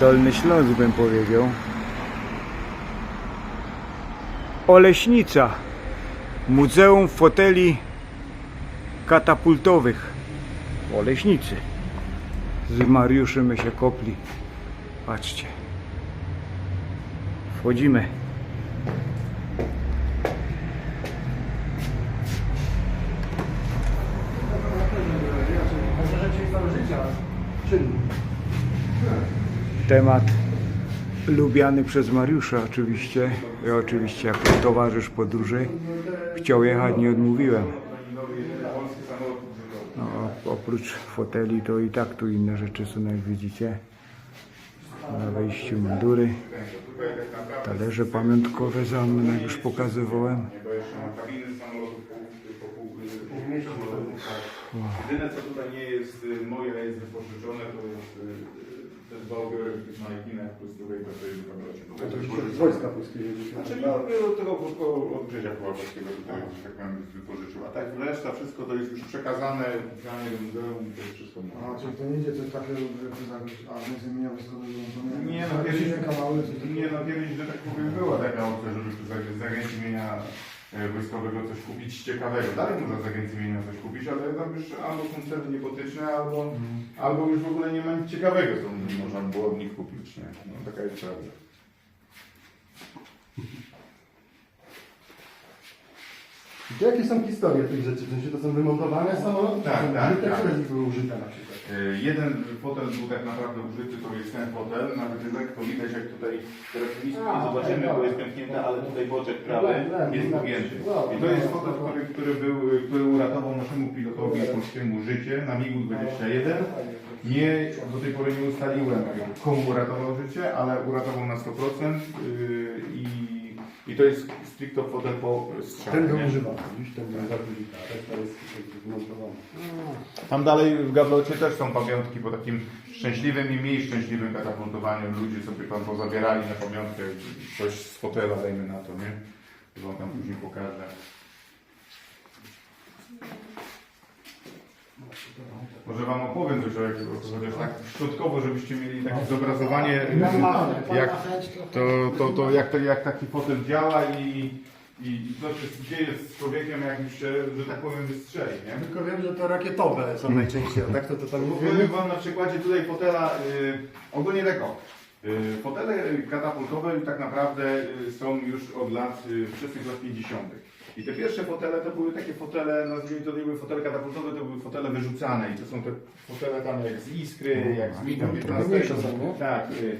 Dolny Śląsk bym powiedział. Oleśnica. Muzeum Foteli Katapultowych. Oleśnicy. Z Mariuszem my się kopli. Patrzcie. Wchodzimy. Temat lubiany przez Mariusza oczywiście. Ja oczywiście jako towarzysz podróży chciał jechać, nie odmówiłem. No, oprócz foteli to i tak tu inne rzeczy są, jak widzicie. Na wejściu mundury, talerze pamiątkowe za mną, jak już pokazywałem. Jedyne co tutaj nie jest y, moje, jest wypożyczone, to jest te dwa ubiory na Ekinach plus drugiej to jest w Kamrocie. To już z wojska polskiego. Znaczy nie mówię do tego tylko od Brzesia Puławskiego tutaj, że tak powiem, wypożyczył. A tak reszta, wszystko to jest już przekazane oficjalnie do muzeum, to jest wszystko A, czyli to nie idzie coś takiego, że to a z imienia wojskowego, to nie, Nie no, kiedyś, nie no, kiedyś, że tak powiem, była taka opcja, żeby z ag- z agencji mienia wojskowego coś kupić ciekawego. Dalej można z agencji mienia coś kupić, ale tam już albo są ceny niebotyczne, albo, albo już w ogóle nie ma nic ciekawego, co można było od nich kupić. Nie? No, taka jest prawda. To jakie są historie tych rzeczy? W sensie to są wymontowane samoloty? Tak, Są tak, tak. Które z nich były użyte na przykład? E, Jeden fotel był tak naprawdę użyty, to jest ten fotel, nawet lekko widać jak tutaj teraz nic A, zobaczymy, okej, bo jest dobra. pęknięte, ale tutaj boczek prawy Wiem, wiem, jest wiem. pogięty. Wow, I to jest wow, fotel, który, który, był, który uratował naszemu pilotowi polskiemu życie na MiG-21. Nie, do tej pory nie ustaliłem komu uratował życie, ale uratował na 100% yy, i, i to jest stricto fotel po strzale. Ten był nie? używany, ten był a reszta jest wymontowany. Tam dalej w Gablocie też są pamiątki po takim szczęśliwym i mniej szczęśliwym katapultowaniu. Ludzie sobie tam pozabierali na pamiątkę coś z fotela, dajmy na to, nie? To wam tam później pokażę. Może wam opowiem coś o jakiego, chociaż tak środkowo, żebyście mieli takie zobrazowanie, jak, to, to, to, jak, to, jak taki fotel działa i, i co się dzieje z człowiekiem, jak już się, że tak powiem, wystrzeli, nie? Tylko wiem, że to rakietowe są najczęściej, a tak to, to tam Powiem mówimy. Wam na przykładzie tutaj fotela, y, ogólnie tego. Y, fotele katapultowe tak naprawdę y, są już od lat, y, wczesnych lat 50. I te pierwsze fotele to były takie fotele, nazwijmy to nie były fotele katapultowe, to były fotele wyrzucane. I to są te fotele tam jak z Iskry, jak z mniejsze są, nie? Tak. y,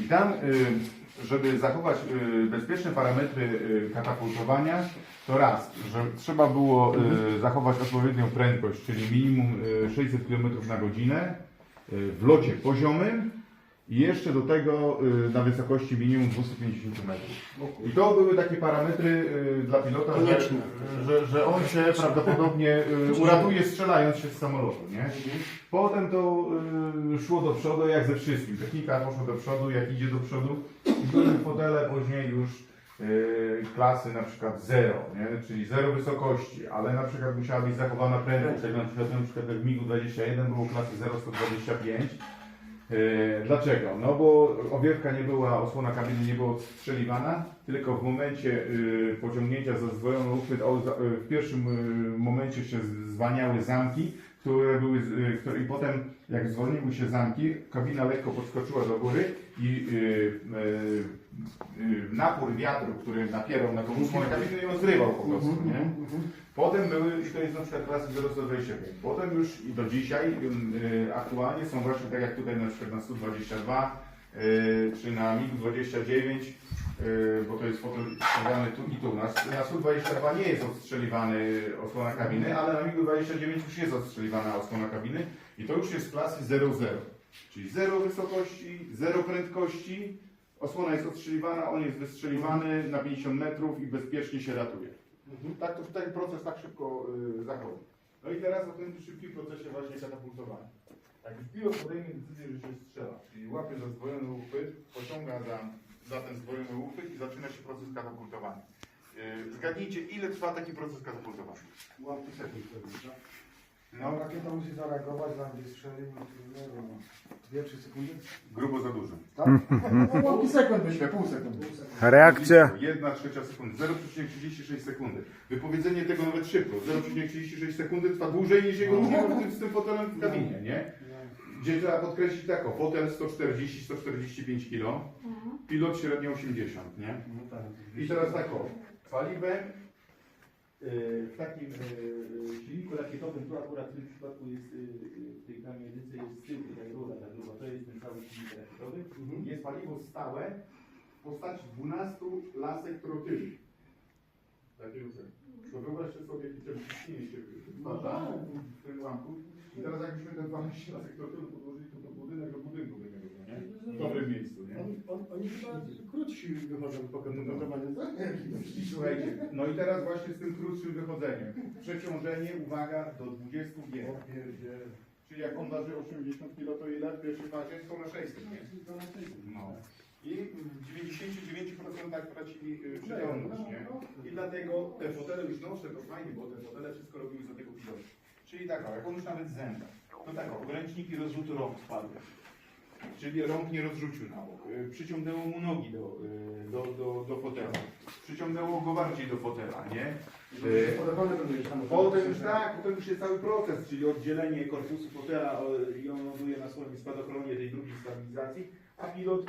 I tam, y, żeby zachować y, bezpieczne parametry katapultowania, to raz, że trzeba było zachować odpowiednią prędkość, czyli minimum y, 600 km na godzinę w locie poziomym i jeszcze do tego y, na wysokości minimum 250 metrów. I to były takie parametry y, dla pilota, że, że, że on się prawdopodobnie y, uratuje strzelając się z samolotu. Nie? Potem to szło do przodu jak ze wszystkim. Technika poszła do przodu, jak idzie do przodu. I były fotele później już klasy na przykład 0, nie? czyli 0 wysokości, ale na przykład musiała być zachowana prędkość. Tak na przykład, na przykład w MiG-21 było klasy 0,125. Yy, Dlaczego? No bo owiewka nie była, osłona kabiny nie była odstrzeliwana, tylko w momencie yy, pociągnięcia za zdwojony uchwyt, yy, w pierwszym yy, momencie się z- zwalniały zamki, które były, które, i potem jak zwolniły się zamki, kabina lekko podskoczyła do góry i napór wiatru, który napierał na tą osłonę kabiny ją zrywał po prostu, nie? Potem były, i to jest na przykład klasy 025. Potem już i do dzisiaj y, aktualnie są właśnie tak jak tutaj na przykład na 122 y, czy na MiG-29, y, bo to jest fotel stawiany tu i tu. Na, na 122 nie jest odstrzeliwany osłona kabiny, ale na MiG-29 już jest odstrzeliwana osłona kabiny i to już jest klasy 00. Czyli 0 wysokości, 0 prędkości, osłona jest odstrzeliwana, on jest wystrzeliwany na 50 metrów i bezpiecznie się ratuje. Tak to ten proces tak szybko y, zachodzi. No i teraz o tym szybkim procesie właśnie katapultowania. Jak już pilot podejmie decyzję, że się strzela, czyli łapie za zdwojony uchwyt, pociąga za, za ten zdwojony uchwyt i zaczyna się proces katapultowania. Y, zgadnijcie, ile trwa taki proces katapultowania? Łapy sekund, prawda? No, Rakieta musi zareagować, zanim strzeli, no, nie wiem, no, 2-3 sekundy. grubo za dużo. Tak? No, pół sekund myślę, pół sekundy. Reakcja. Jedna trzecia sekundy, 0,36 sekundy. Wypowiedzenie tego nawet szybko. 0,36 sekundy trwa dłużej niż jego udział tym, z tym fotelem w kabinie, nie? Gdzie trzeba podkreślić tak, o, fotel 140-145 kg, pilot średnio 80, nie? I teraz tak o, paliwem W takim yy, silniku rakietowym, tu akurat w tym przypadku jest yy, w tej kamierycy jest z tyłu tutaj rura ta gruba, to jest ten cały silnik rakietowy. jest paliwo stałe w postaci 12 lasek trotyli. To wyobraźcie sobie, ten ciśnienie się wytwarza w tym lampu. I teraz jakbyśmy ten 12 lasek trotylu podłożyli to do budynek do budynku? W dobrym miejscu, nie? On, on, oni chyba krótsi wychodzą po kontynuowaniu, tak? I słuchajcie, no i teraz właśnie z tym krótszym wychodzeniem. Przeciążenie, uwaga, do 20 G. Czyli jak on waży 80 kg, to ile w pierwszej fazie? 100 na 600, nie? No. I w 99% tracili y, przytomność, nie? I dlatego te fotele już noszę, to fajnie, bo te fotele wszystko robiły za tego pilota. Czyli tak, jak on już nawet zęba, to tak, o, ręczniki rozrzutu rąk spadły. Czyli rąk nie rozrzucił na bok. Y, Przyciągnęło mu nogi do, y, do, do, do fotela. Przyciągnęło go bardziej do fotela, nie? Y, Potem już tak, potem już jest cały proces, czyli oddzielenie korpusu fotela i on ląduje na swoim spadochronie tej drugiej stabilizacji, a pilot,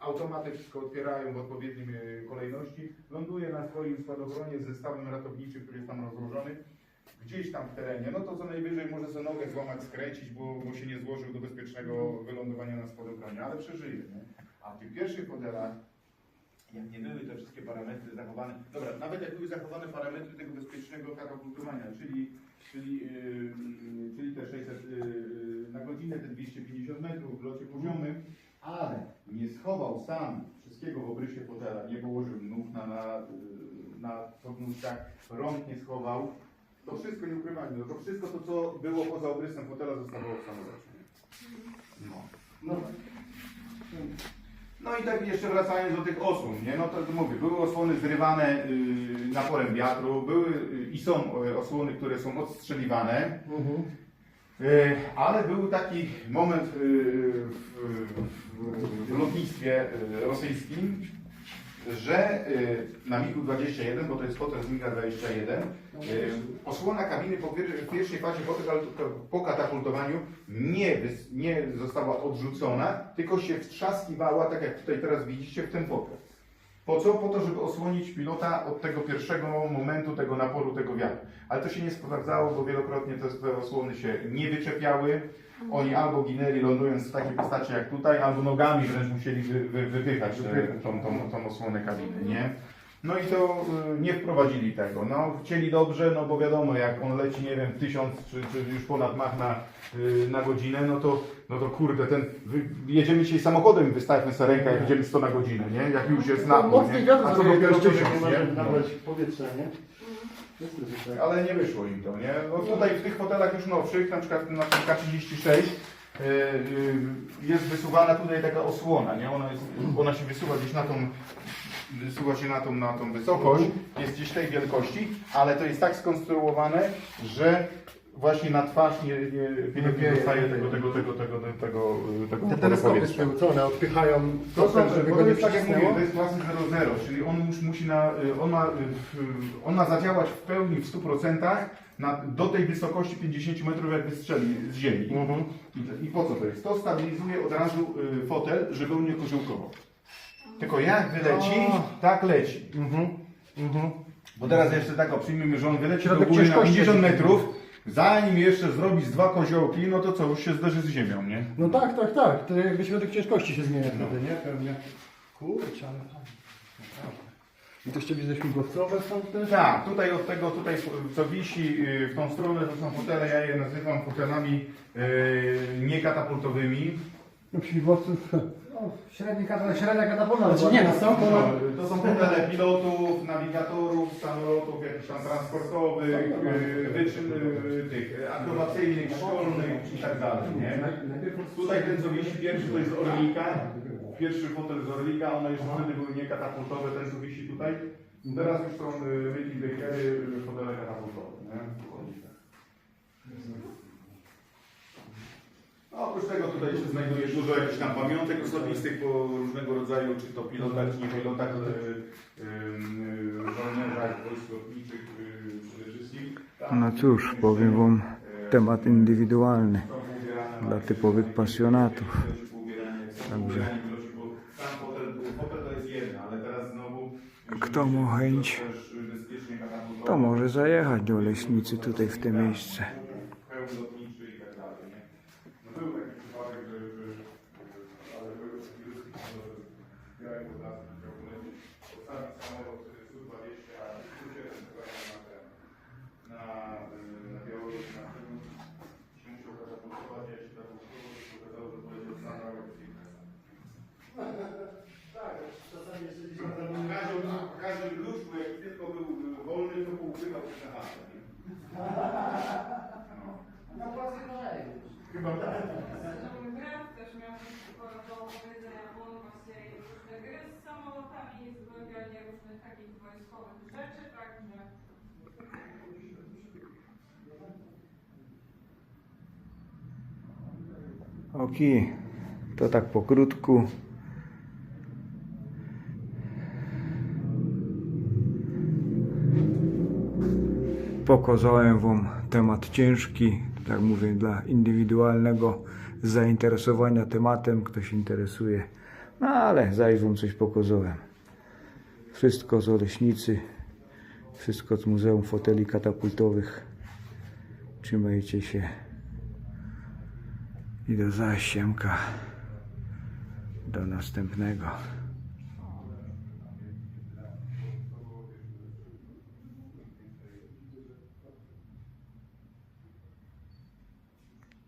automaty wszystko otwierają w odpowiednim kolejności, ląduje na swoim spadochronie z zestawem ratowniczym, który jest tam rozłożony, gdzieś tam w terenie, no to co najwyżej może sobie nogę złamać, skręcić, bo, bo się nie złożył do bezpiecznego wylądowania na spadochronie, ale przeżyje, nie? A w tych pierwszych modelach jak nie były te wszystkie parametry zachowane, dobra, nawet jak były zachowane parametry tego bezpiecznego katapultowania, czyli, czyli, yy, yy, czyli te 600 yy, na godzinę, te 250 metrów w locie poziomym, ale nie schował sam wszystkiego w obrysie fotela, nie położył nóg na, na, yy, na podnóżkach, rąk nie schował, to wszystko nie ukrywajmy, no to wszystko to, co było poza obrysem fotela zostało w samolocie. No. No, No i tak jeszcze wracając do tych osłon, nie? No to mówię, były osłony zrywane y, naporem wiatru, były y, i są y, osłony, które są odstrzeliwane, mhm. y, ale był taki moment y, w, w, w lotnictwie y, rosyjskim, że y, na MiG-21, bo to jest fotel z MiG-21, y, osłona kabiny po pier- w pierwszej fazie po, po katapultowaniu nie, wys- nie została odrzucona, tylko się wtrzaskiwała, tak jak tutaj teraz widzicie, w ten fotel. Po co? Po to, żeby osłonić pilota od tego pierwszego momentu, tego naporu, tego wiatru. Ale to się nie sprawdzało, bo wielokrotnie te, osłony się nie wyczepiały. Oni albo ginęli lądując w takiej postaci jak tutaj, albo nogami wręcz musieli wy, wy, wypychać te, tą, tą, tą osłonę kabiny, nie? No i to y, nie wprowadzili tego. No, chcieli dobrze, no bo wiadomo, jak on leci, nie wiem, tysiąc czy, czy już ponad mach na, y, na godzinę, no to, no to kurde, ten, jedziemy dzisiaj samochodem, wystawmy sobie rękę, jak jedziemy 100 na godzinę, nie? Jak już jest na Mocny nie? A co dopiero tysiąc, nie nabrać powietrza, nie? Ale nie wyszło im to, nie? No tutaj w tych fotelach już nowszych, na przykład na tym K36 y, y, jest wysuwana tutaj taka osłona, nie? Ona, jest, ona się wysuwa gdzieś na tą, wysuwa się na tą, na tą wysokość, jest gdzieś tej wielkości, ale to jest tak skonstruowane, że właśnie na twarz nie, nie, pilot nie dostaje tego, tego, tego, tego, tego, tego, tego Te teleskopy z powietrza. tyłu, co one odpychają To są, żeby go to nie jest tak jak mówię, to jest klasy 0,0, czyli on już musi na, y, on ma, y, on ma zadziałać w pełni w 100% na, do tej wysokości 50 metrów jak wystrzeli z ziemi. Mhm. I, I po co to jest? To stabilizuje od razu y, fotel, żeby on nie koziołkował. Tylko jak wyleci, tak leci. Mhm. Mhm. Bo teraz jeszcze tak, o, przyjmijmy, że on wyleci do Środek góry na ciężkości 50 jakiś. metrów, zanim jeszcze zrobi z dwa koziołki, no to co, już się zderzy z ziemią, nie? No tak, tak, tak. To jakby środek ciężkości się zmienia wtedy, nie? Pewnie. Kurczę, ale fajnie. I to jeszcze widzę śmigłowcowe są też? Tak, tutaj od tego, tutaj co wisi y, w tą stronę, to są fotele, ja je nazywam fotelami y, niekatapultowymi. No śmigłowców... Średni kata, średnia katapulta. Znaczy nie, no są to... To są fotele pilotów, nawigatorów, samolotów jakichś tam transportowych, y, wyczyn y, tych y, akrobacyjnych, szkolnych i tak dalej, nie? Tutaj ten co wisi pierwszy to jest Orlika, pierwszy fotel z Orlika, one jeszcze wtedy były niekatapultowe, ten co wisi tutaj. Teraz już są Mickey Bakery, fotele katapultowe, nie? A oprócz tego tutaj się znajduje dużo jakichś tam pamiątek osobistych po różnego rodzaju, czy to pilotach, czy nie pilotach, y, y, żołnierzach, wojsk lotniczych y, przede wszystkim. No cóż, powiem wam, temat indywidualny dla typowych pasjonatów. Także. Kto ma chęć, to może zajechać do leśnicy tutaj w te miejsce. Pełny lotniczy i tak dalej, nie? No był taki przypadek, że, że ale że białym podlasem chciał polecieć, postawić samolot Su-20, a Su-7 chyba na ten, na, y, na na tym się musiał katapultować, ja się katapultował, to okazało, że poleciał sam na w każdym ludzku, jaki tylko był wolny, to poukrywał się na hasę, nie? Chyba tak. Oki, to tak pokrótku. Pokazałem Wam temat ciężki, tak mówię, dla indywidualnego zainteresowania tematem. Ktoś interesuje, no ale zajrzą coś pokazałem. Wszystko z Oleśnicy, wszystko z Muzeum Foteli Katapultowych. Trzymajcie się i do zasiemka. Do następnego.